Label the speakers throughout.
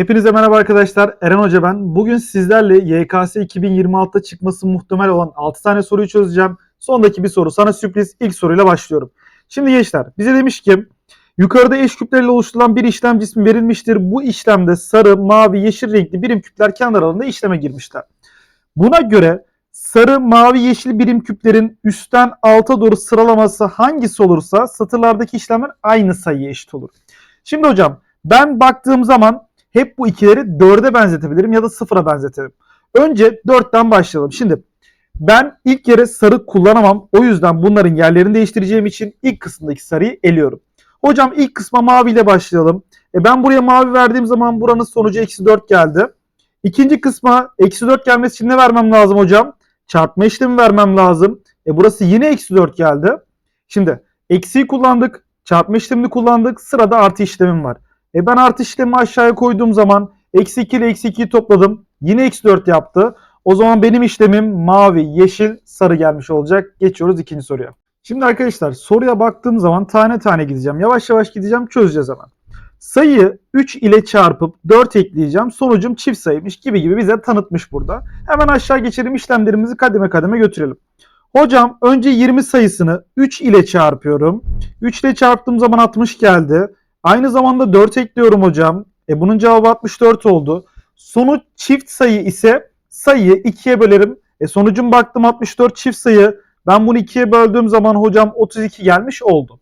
Speaker 1: Hepinize merhaba arkadaşlar. Eren Hoca ben. Bugün sizlerle YKS 2026'da çıkması muhtemel olan 6 tane soruyu çözeceğim. Sondaki bir soru sana sürpriz. İlk soruyla başlıyorum. Şimdi gençler bize demiş ki yukarıda eş küplerle oluşturulan bir işlem cismi verilmiştir. Bu işlemde sarı, mavi, yeşil renkli birim küpler kendi aralarında işleme girmişler. Buna göre sarı, mavi, yeşil birim küplerin üstten alta doğru sıralaması hangisi olursa satırlardaki işlemler aynı sayıya eşit olur. Şimdi hocam ben baktığım zaman hep bu ikileri 4'e benzetebilirim ya da 0'a benzeterim. Önce 4'ten başlayalım. Şimdi ben ilk yere sarı kullanamam. O yüzden bunların yerlerini değiştireceğim için ilk kısımdaki sarıyı eliyorum. Hocam ilk kısma mavi ile başlayalım. E ben buraya mavi verdiğim zaman buranın sonucu eksi 4 geldi. İkinci kısma eksi 4 gelmesi için ne vermem lazım hocam? Çarpma işlemi vermem lazım. E burası yine eksi 4 geldi. Şimdi eksiyi kullandık. Çarpma işlemini kullandık. Sırada artı işlemim var. E ben artı işlemi aşağıya koyduğum zaman eksi 2 ile eksi 2'yi topladım. Yine eksi 4 yaptı. O zaman benim işlemim mavi, yeşil, sarı gelmiş olacak. Geçiyoruz ikinci soruya. Şimdi arkadaşlar soruya baktığım zaman tane tane gideceğim. Yavaş yavaş gideceğim çözeceğiz hemen. Sayıyı 3 ile çarpıp 4 ekleyeceğim. Sonucum çift sayıymış gibi gibi bize tanıtmış burada. Hemen aşağı geçelim işlemlerimizi kademe kademe götürelim. Hocam önce 20 sayısını 3 ile çarpıyorum. 3 ile çarptığım zaman 60 geldi. Aynı zamanda 4 ekliyorum hocam. E bunun cevabı 64 oldu. Sonuç çift sayı ise sayıyı 2'ye bölerim. E sonucum baktım 64 çift sayı. Ben bunu 2'ye böldüğüm zaman hocam 32 gelmiş oldu.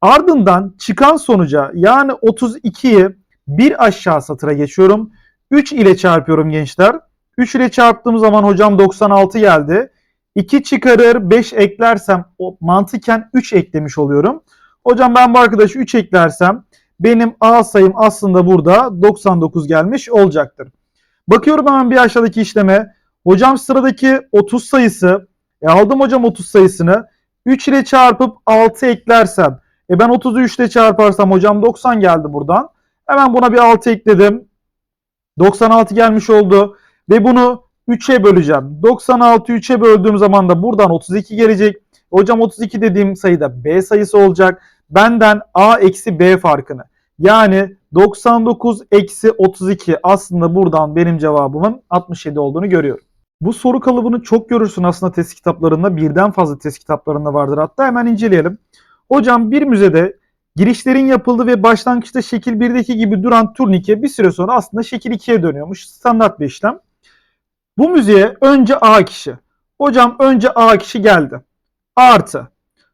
Speaker 1: Ardından çıkan sonuca yani 32'yi bir aşağı satıra geçiyorum. 3 ile çarpıyorum gençler. 3 ile çarptığım zaman hocam 96 geldi. 2 çıkarır 5 eklersem o mantıken 3 eklemiş oluyorum. Hocam ben bu arkadaşı 3 eklersem benim A sayım aslında burada 99 gelmiş olacaktır. Bakıyorum hemen bir aşağıdaki işleme. Hocam sıradaki 30 sayısı. E aldım hocam 30 sayısını. 3 ile çarpıp 6 eklersem. E ben 30'u 3 ile çarparsam hocam 90 geldi buradan. Hemen buna bir 6 ekledim. 96 gelmiş oldu. Ve bunu 3'e böleceğim. 96'yı 3'e böldüğüm zaman da buradan 32 gelecek. Hocam 32 dediğim sayıda B sayısı olacak. Benden A eksi B farkını. Yani 99 eksi 32 aslında buradan benim cevabımın 67 olduğunu görüyorum. Bu soru kalıbını çok görürsün aslında test kitaplarında. Birden fazla test kitaplarında vardır hatta. Hemen inceleyelim. Hocam bir müzede girişlerin yapıldığı ve başlangıçta şekil 1'deki gibi duran turnike bir süre sonra aslında şekil 2'ye dönüyormuş. Standart bir işlem. Bu müzeye önce A kişi. Hocam önce A kişi geldi. Artı.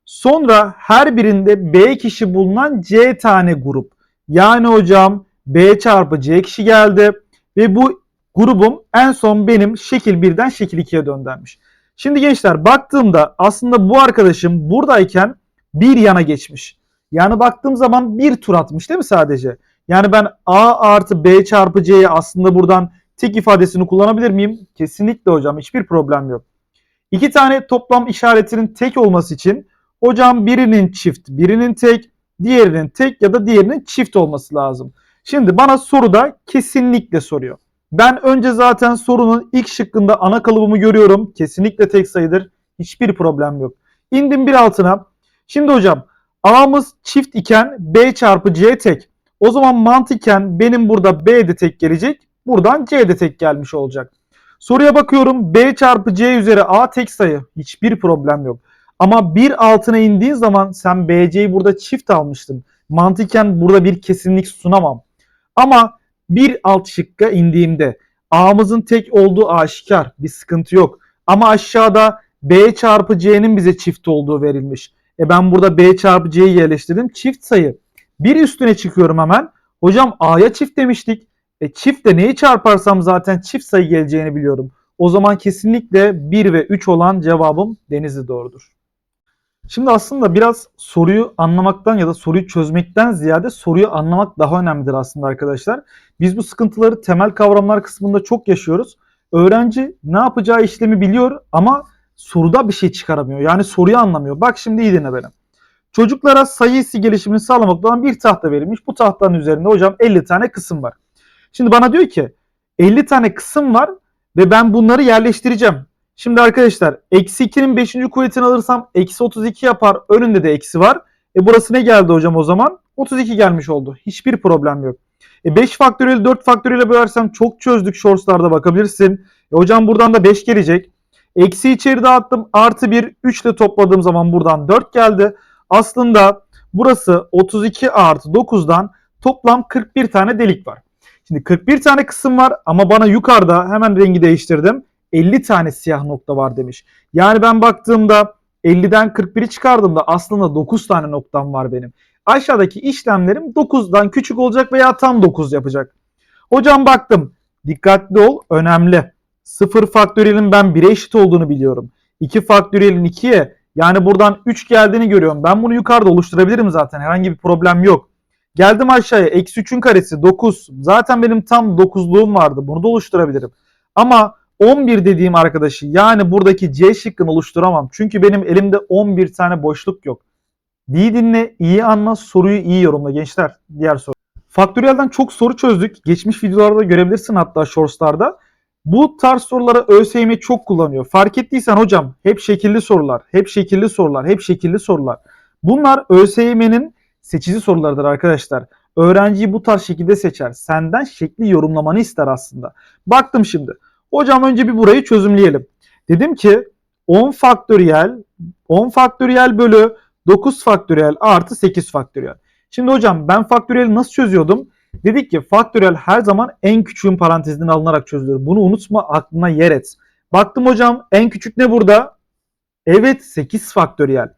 Speaker 1: Sonra her birinde B kişi bulunan C tane grup. Yani hocam B çarpı C kişi geldi. Ve bu grubum en son benim şekil 1'den şekil 2'ye döndürmüş. Şimdi gençler baktığımda aslında bu arkadaşım buradayken bir yana geçmiş. Yani baktığım zaman bir tur atmış değil mi sadece? Yani ben A artı B çarpı C'ye aslında buradan tek ifadesini kullanabilir miyim? Kesinlikle hocam hiçbir problem yok. İki tane toplam işaretinin tek olması için hocam birinin çift, birinin tek, diğerinin tek ya da diğerinin çift olması lazım. Şimdi bana soruda kesinlikle soruyor. Ben önce zaten sorunun ilk şıkkında ana kalıbımı görüyorum. Kesinlikle tek sayıdır. Hiçbir problem yok. İndim bir altına. Şimdi hocam A'mız çift iken B çarpı C tek. O zaman mantıken benim burada B de tek gelecek. Buradan C de tek gelmiş olacak. Soruya bakıyorum. B çarpı C üzeri A tek sayı. Hiçbir problem yok. Ama bir altına indiğin zaman sen BC'yi burada çift almıştın. Mantıken burada bir kesinlik sunamam. Ama bir alt şıkka indiğimde A'mızın tek olduğu aşikar. Bir sıkıntı yok. Ama aşağıda B çarpı C'nin bize çift olduğu verilmiş. E ben burada B çarpı C'yi yerleştirdim. Çift sayı. Bir üstüne çıkıyorum hemen. Hocam A'ya çift demiştik. E çiftle neyi çarparsam zaten çift sayı geleceğini biliyorum. O zaman kesinlikle 1 ve 3 olan cevabım Denizli doğrudur. Şimdi aslında biraz soruyu anlamaktan ya da soruyu çözmekten ziyade soruyu anlamak daha önemlidir aslında arkadaşlar. Biz bu sıkıntıları temel kavramlar kısmında çok yaşıyoruz. Öğrenci ne yapacağı işlemi biliyor ama soruda bir şey çıkaramıyor. Yani soruyu anlamıyor. Bak şimdi iyi dinle beni. Çocuklara sayı hissi gelişimini sağlamak olan bir tahta verilmiş. Bu tahtanın üzerinde hocam 50 tane kısım var. Şimdi bana diyor ki 50 tane kısım var ve ben bunları yerleştireceğim. Şimdi arkadaşlar eksi 2'nin 5. kuvvetini alırsam eksi 32 yapar. Önünde de eksi var. E burası ne geldi hocam o zaman? 32 gelmiş oldu. Hiçbir problem yok. E 5 faktöriyel 4 faktöriyele bölersem çok çözdük shortslarda bakabilirsin. E hocam buradan da 5 gelecek. Eksi içeri dağıttım. Artı 1 3 ile topladığım zaman buradan 4 geldi. Aslında burası 32 artı 9'dan toplam 41 tane delik var. Şimdi 41 tane kısım var ama bana yukarıda hemen rengi değiştirdim. 50 tane siyah nokta var demiş. Yani ben baktığımda 50'den 41'i çıkardığımda aslında 9 tane noktam var benim. Aşağıdaki işlemlerim 9'dan küçük olacak veya tam 9 yapacak. Hocam baktım. Dikkatli ol. Önemli. 0 faktöriyelin ben 1'e eşit olduğunu biliyorum. 2 faktöriyelin 2'ye yani buradan 3 geldiğini görüyorum. Ben bunu yukarıda oluşturabilirim zaten. Herhangi bir problem yok. Geldim aşağıya. Eksi 3'ün karesi 9. Zaten benim tam 9'luğum vardı. Bunu da oluşturabilirim. Ama 11 dediğim arkadaşı yani buradaki C şıkkını oluşturamam. Çünkü benim elimde 11 tane boşluk yok. İyi dinle, iyi anla, soruyu iyi yorumla gençler. Diğer soru. Faktöriyelden çok soru çözdük. Geçmiş videolarda görebilirsin hatta shortslarda. Bu tarz sorulara ÖSYM çok kullanıyor. Fark ettiysen hocam hep şekilli sorular, hep şekilli sorular, hep şekilli sorular. Bunlar ÖSYM'nin seçici sorularıdır arkadaşlar. Öğrenciyi bu tarz şekilde seçer. Senden şekli yorumlamanı ister aslında. Baktım şimdi. Hocam önce bir burayı çözümleyelim. Dedim ki 10 faktöriyel 10 faktöriyel bölü 9 faktöriyel artı 8 faktöriyel. Şimdi hocam ben faktöriyeli nasıl çözüyordum? Dedik ki faktöriyel her zaman en küçüğün parantezinden alınarak çözülür. Bunu unutma aklına yer et. Baktım hocam en küçük ne burada? Evet 8 faktöriyel.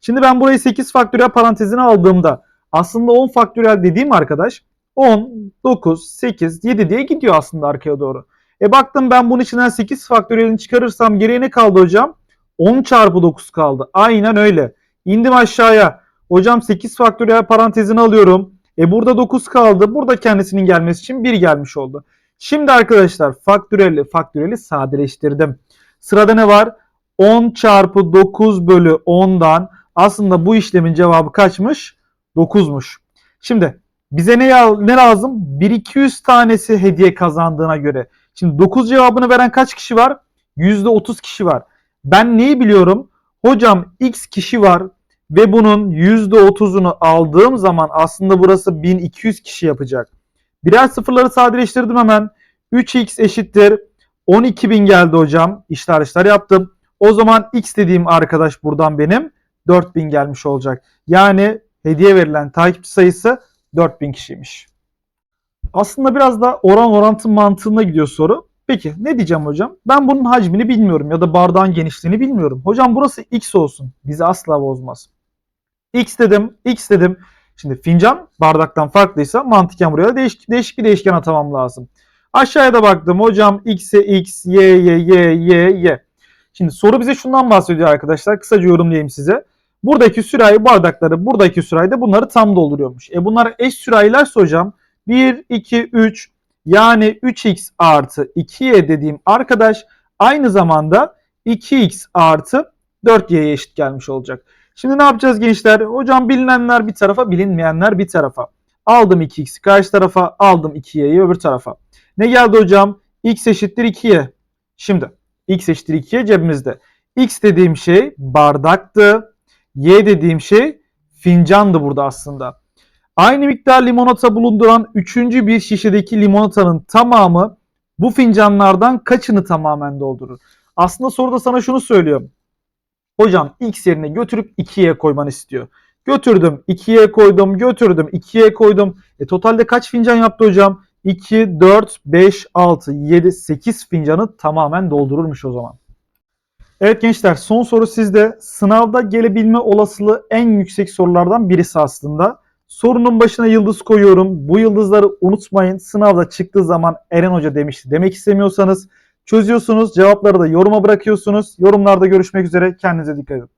Speaker 1: Şimdi ben burayı 8 faktöriyel parantezine aldığımda aslında 10 faktöriyel dediğim arkadaş 10, 9, 8, 7 diye gidiyor aslında arkaya doğru. E baktım ben bunun içinden 8 faktöriyelini çıkarırsam geriye ne kaldı hocam? 10 çarpı 9 kaldı. Aynen öyle. İndim aşağıya. Hocam 8 faktöriyel parantezini alıyorum. E burada 9 kaldı. Burada kendisinin gelmesi için 1 gelmiş oldu. Şimdi arkadaşlar faktöriyeli faktöriyeli sadeleştirdim. Sırada ne var? 10 çarpı 9 bölü 10'dan aslında bu işlemin cevabı kaçmış? 9'muş. Şimdi bize ne, ne lazım? 1-200 tanesi hediye kazandığına göre. Şimdi 9 cevabını veren kaç kişi var? %30 kişi var. Ben neyi biliyorum? Hocam x kişi var ve bunun %30'unu aldığım zaman aslında burası 1200 kişi yapacak. Birer sıfırları sadeleştirdim hemen. 3x eşittir 12.000 geldi hocam. İşler işler yaptım. O zaman x dediğim arkadaş buradan benim 4000 gelmiş olacak. Yani hediye verilen takipçi sayısı 4000 kişiymiş. Aslında biraz da oran orantı mantığına gidiyor soru. Peki ne diyeceğim hocam? Ben bunun hacmini bilmiyorum ya da bardağın genişliğini bilmiyorum. Hocam burası x olsun. Bizi asla bozmaz. x dedim, x dedim. Şimdi fincan bardaktan farklıysa mantıken buraya değişik, değişik bir değişken atamam lazım. Aşağıya da baktım. Hocam x'e x, y'ye y, y, y. Şimdi soru bize şundan bahsediyor arkadaşlar. Kısaca yorumlayayım size. Buradaki sürahi bardakları, buradaki sürahi de bunları tam dolduruyormuş. E bunlar eş sürahilerse hocam 1, 2, 3 yani 3x artı 2y dediğim arkadaş aynı zamanda 2x artı 4y'ye eşit gelmiş olacak. Şimdi ne yapacağız gençler? Hocam bilinenler bir tarafa, bilinmeyenler bir tarafa. Aldım 2x'i karşı tarafa, aldım 2y'yi öbür tarafa. Ne geldi hocam? x eşittir 2y. Şimdi x eşittir 2y cebimizde. x dediğim şey bardaktı. Y dediğim şey fincandı burada aslında. Aynı miktar limonata bulunduran üçüncü bir şişedeki limonatanın tamamı bu fincanlardan kaçını tamamen doldurur? Aslında soruda sana şunu söylüyor. Hocam x yerine götürüp 2'ye koymanı istiyor. Götürdüm 2'ye koydum götürdüm 2'ye koydum. E totalde kaç fincan yaptı hocam? 2, 4, 5, 6, 7, 8 fincanı tamamen doldururmuş o zaman. Evet gençler son soru sizde. Sınavda gelebilme olasılığı en yüksek sorulardan birisi aslında. Sorunun başına yıldız koyuyorum. Bu yıldızları unutmayın. Sınavda çıktığı zaman Eren Hoca demişti. Demek istemiyorsanız çözüyorsunuz. Cevapları da yoruma bırakıyorsunuz. Yorumlarda görüşmek üzere. Kendinize dikkat edin.